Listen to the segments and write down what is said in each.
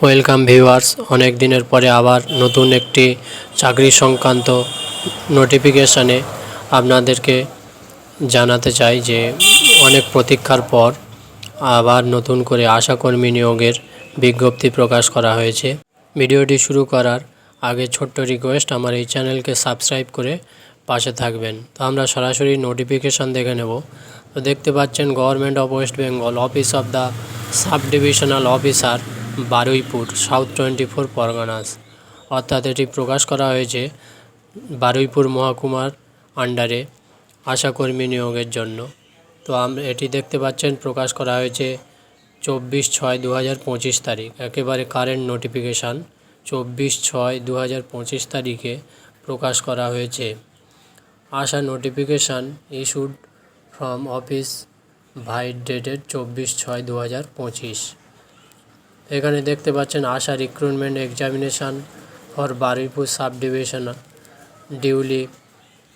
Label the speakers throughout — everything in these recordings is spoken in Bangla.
Speaker 1: ওয়েলকাম ভিউয়ার্স অনেক দিনের পরে আবার নতুন একটি চাকরি সংক্রান্ত নোটিফিকেশানে আপনাদেরকে জানাতে চাই যে অনেক প্রতীক্ষার পর আবার নতুন করে আশাকর্মী নিয়োগের বিজ্ঞপ্তি প্রকাশ করা হয়েছে। ভিডিওটি শুরু করার আগে ছোট্ট রিকোয়েস্ট আমার এই চ্যানেলকে সাবস্ক্রাইব করে পাশে থাকবেন। তো আমরা সরাসরি নোটিফিকেশান দেখে নেব। তো দেখতে পাচ্ছেন government of West Bengal office of the sub divisional officer Baruipur south twenty four Parganas. অর্থাৎ এটি প্রকাশ করা হয়েছে বারুইপুর মহকুমার আন্ডারে আশাকর্মী নিয়োগের জন্য। তো আমরা এটি দেখতে পাচ্ছেন, প্রকাশ করা হয়েছে চব্বিশ ছয় দু হাজার পঁচিশ তারিখ। একেবারে কারেন্ট নোটিফিকেশান চব্বিশ ছয় দু হাজার পঁচিশ তারিখে প্রকাশ করা হয়েছে। ASHA notification issued from office vide dated চব্বিশ ছয় দু হাজার পঁচিশ। এখানে দেখতে পাচ্ছেন ASHA recruitment examination for Baruipur sub division duly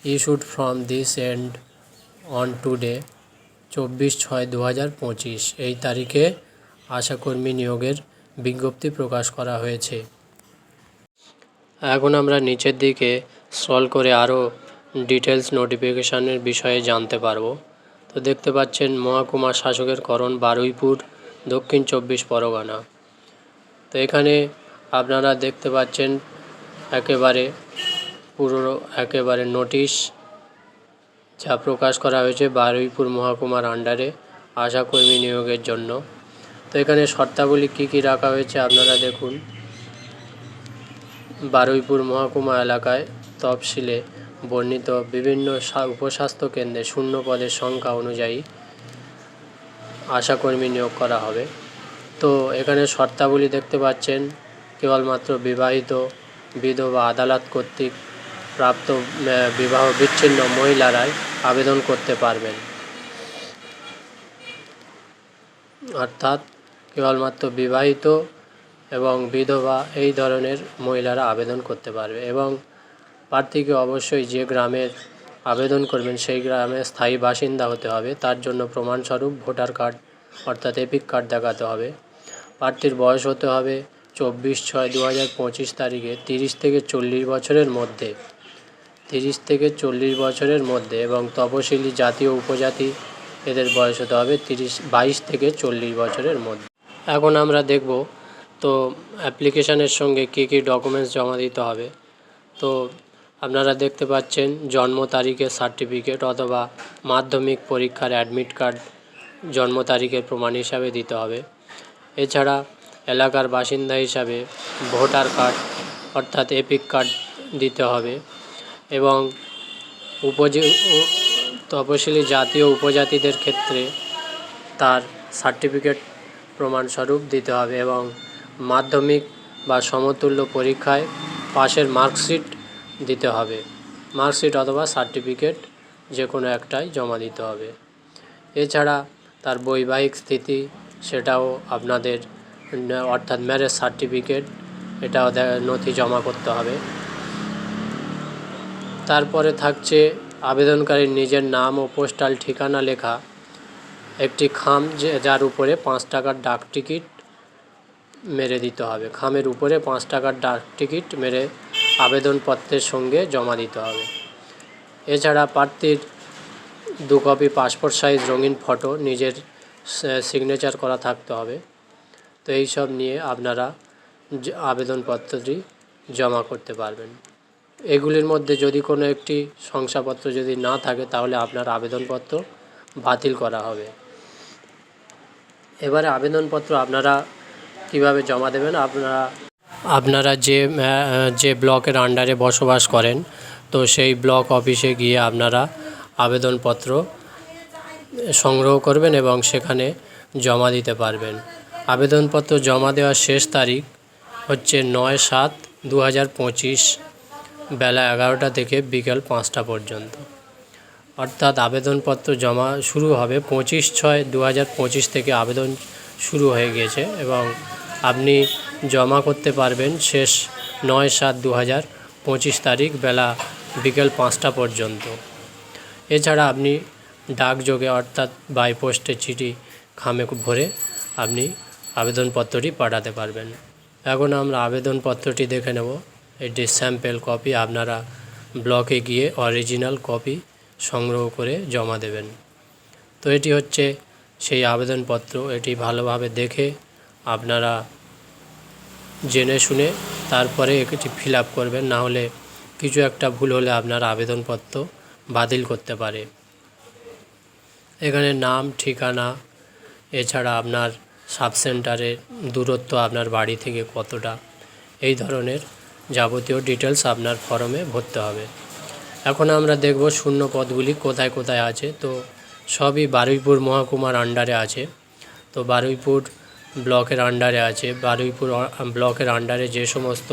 Speaker 1: issued from this end on today চব্বিশ ছয় দু এই তারিখে আশাকর্মী নিয়োগের বিজ্ঞপ্তি প্রকাশ করা হয়েছে। এখন আমরা নিচের দিকে স্ক্রল করে আরও ডিটেলস নোটিফিকেশানের বিষয়ে জানতে পারব। তো দেখতে পাচ্ছেন মহাকুমার শাসকের করণ বারুইপুর, দক্ষিণ চব্বিশ পরগনা। তো এখানে আপনারা দেখতে পাচ্ছেন একেবারে পুরো একেবারে নোটিশ যা প্রকাশ করা হয়েছে বারুইপুর মহকুমার আন্ডারে আশাকর্মী নিয়োগের জন্য। তো এখানে শর্তাবলী কী কী রাখা হয়েছে আপনারা দেখুন। বারুইপুর মহকুমা এলাকায় তফসিলে বর্ণিত বিভিন্ন উপস্বাস্থ্য কেন্দ্রে শূন্য পদের সংখ্যা অনুযায়ী আশাকর্মী নিয়োগ করা হবে। তো এখানে শর্তাবলী দেখতে পাচ্ছেন, কেবলমাত্র বিবাহিত বিধবা আদালত কর্তৃক প্রাপ্ত বিবাহ বিচ্ছিন্ন মহিলারাই আবেদন করতে পারবেন। অর্থাৎ কেবলমাত্র বিবাহিত এবং বিধবা এই ধরনের মহিলারা আবেদন করতে পারবে এবং প্রার্থীকে অবশ্যই যে গ্রামের আবেদন করবেন সেই গ্রামে স্থায়ী বাসিন্দা হতে হবে। তার জন্য প্রমাণস্বরূপ ভোটার কার্ড অর্থাৎ এপিক কার্ড দেখাতে হবে। প্রার্থীর বয়স হতে হবে চব্বিশ ছয় দু হাজার পঁচিশ তারিখে, তিরিশ থেকে চল্লিশ বছরের মধ্যে। তিরিশ থেকে চল্লিশ বছরের মধ্যে এবং তপশিলি জাতি ও উপজাতি, এদের বয়স হতে হবে তিরিশ, বাইশ থেকে চল্লিশ বছরের মধ্যে। এখন আমরা দেখব, তো অ্যাপ্লিকেশানের সঙ্গে কী কী ডকুমেন্টস জমা দিতে হবে। তো আপনারা দেখতে পাচ্ছেন, জন্ম তারিখের সার্টিফিকেট অথবা মাধ্যমিক পরীক্ষার অ্যাডমিট কার্ড জন্ম তারিখের প্রমাণ হিসাবে দিতে হবে। এছাড়া এলাকার বাসিন্দা হিসাবে ভোটার কার্ড অর্থাৎ এপিক কার্ড দিতে হবে এবং উপজি তপশিলি জাতি ও উপজাতিদের ক্ষেত্রে তার সার্টিফিকেট প্রমাণস্বরূপ দিতে হবে এবং মাধ্যমিক বা সমতুল্য পরীক্ষায় পাশের মার্কশিট দিতে হবে। মার্কশিট অথবা সার্টিফিকেট যে কোনো একটাই জমা দিতে হবে। এছাড়া তার বৈবাহিক স্থিতি সেটাও আপনাদের, অর্থাৎ ম্যারেজ সার্টিফিকেট এটাও নথি জমা করতে হবে। তারপরে থাকছে আবেদনকারীর নিজের নাম ও পোস্টাল ঠিকানা লেখা। একটি খাম যার উপরে পাঁচ টাকার ডাক টিকিট মেরে দিতে হবে। খামের উপরে পাঁচ টাকার ডাক টিকিট মেরে আবেদনপত্রের সঙ্গে জমা দিতে হবে। এছাড়া প্রার্থীর দু কপি পাসপোর্ট সাইজ রঙিন ফটো নিজের সিগনেচার করা থাকতে হবে। তো এই সব নিয়ে আপনারা আবেদনপত্রটি জমা করতে পারবেন। এগুলির মধ্যে যদি কোনো একটি শংসাপত্র যদি না থাকে, তাহলে আপনার আবেদনপত্র বাতিল করা হবে। এবারে আবেদনপত্র আপনারা কীভাবে জমা দেবেন? আপনারা আপনারা যে যে ব্লকের আন্ডারে বসবাস করেন, তো সেই ব্লক অফিসে গিয়ে আপনারা আবেদনপত্র সংগ্রহ করবেন এবং সেখানে জমা দিতে পারবেন। আবেদনপত্র জমা দেওয়ার শেষ তারিখ হচ্ছে নয় সাত দু বেলা এগারোটা থেকে বিকেল পাঁচটা পর্যন্ত। অর্থাৎ আবেদনপত্র জমা শুরু হবে পঁচিশ ছয় দু থেকে আবেদন শুরু হয়ে গিয়েছে এবং আপনি জমা করতে পারবেন শেষ নয় সাত দু পঁচিশ তারিখ বেলা বিকেল পাঁচটা পর্যন্ত। এছাড়া আপনি ডাকযোগে অর্থাৎ বাই পোস্টে চিঠি খামে ভরে আপনি আবেদনপত্রটি পাঠাতে পারবেন। এখন আমরা আবেদনপত্রটি দেখে নেব। এটি স্যাম্পেল কপি আপনারা ব্লকে গিয়ে অরিজিনাল কপি সংগ্রহ করে জমা দেবেন। তো এটি হচ্ছে সেই আবেদনপত্র। এটি ভালোভাবে দেখে আপনারা জেনে শুনে তারপরে এটি ফিল করবেন। না হলে কিছু একটা ভুল হলে আপনার আবেদনপত্র বাতিল করতে পারে। এখানে নাম, ঠিকানা, এছাড়া আপনার সাব সেন্টারের দূরত্ব আপনার বাড়ি থেকে কতটা, এই ধরনের যাবতীয় ডিটেলস আপনার ফর্মে ভরতে হবে। এখন আমরা দেখব শূন্য পদগুলি কোথায় কোথায় আছে। তো সবই বারুইপুর মহকুমার আন্ডারে আছে। তো বারুইপুর ব্লকের আন্ডারে আছে। বারুইপুর ব্লকের আন্ডারে যে সমস্ত,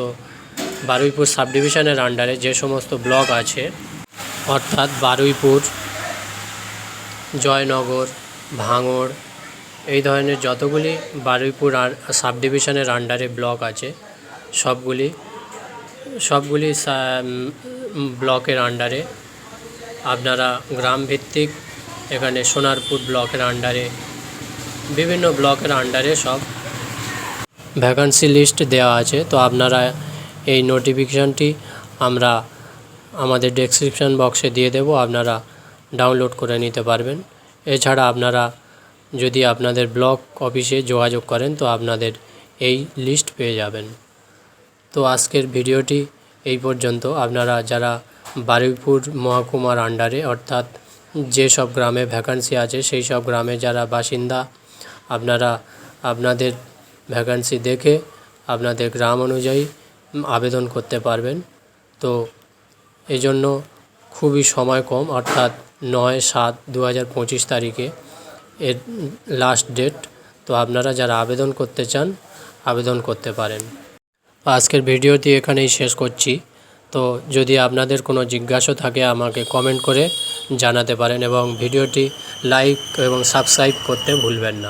Speaker 1: বারুইপুর সাব ডিভিশনের আন্ডারে যে সমস্ত ব্লক আছে, অর্থাৎ বারুইপুর জয়নগর, ভাঙড়, এই ধরনের যতগুলি বারুইপুর আর সাব ডিভিশনের আন্ডারে ব্লক আছে, সবগুলি সবগুলি ব্লকের আন্ডারে আপনারা গ্রাম ভিত্তিক এখানে সোনারপুর ব্লকের আন্ডারে বিভিন্ন ব্লকের আন্ডারে সব ভ্যাকান্সি লিস্ট দেওয়া আছে। তো আপনারা এই নোটিফিকেশানটি আমরা আমাদের ডেসক্রিপশন বক্সে দিয়ে দেব। আপনারা ডাউনলোড করে নিতে পারবেন। এছাড়া আপনারা যদি আপনাদের ব্লক অফিসে যোগাযোগ করেন, তো আপনাদের এই লিস্ট পেয়ে যাবেন। তো আজকের ভিডিওটি এই পর্যন্ত। আপনারা যারা বারুইপুর মহকুমার আন্ডারে অর্থাৎ যে সব গ্রামে ভ্যাকান্সি আছে, সেই সব গ্রামে যারা বাসিন্দা, আপনারা আপনাদের ভ্যাকান্সি দেখে আপনাদের গ্রাম অনুযায়ী আবেদন করতে পারবেন। তো এই জন্য খুবই সময় কম, অর্থাৎ নয় সাত দু হাজার পঁচিশ তারিখে এর লাস্ট ডেট তো আপনারা যারা আবেদন করতে চান, আবেদন করতে পারেন। আজকের ভিডিওটি এখানেই শেষ করছি। তো যদি আপনাদের কোনো জিজ্ঞাসা থাকে, আমাকে কমেন্ট করে জানাতে পারেন এবং ভিডিওটি লাইক এবং সাবস্ক্রাইব করতে ভুলবেন না।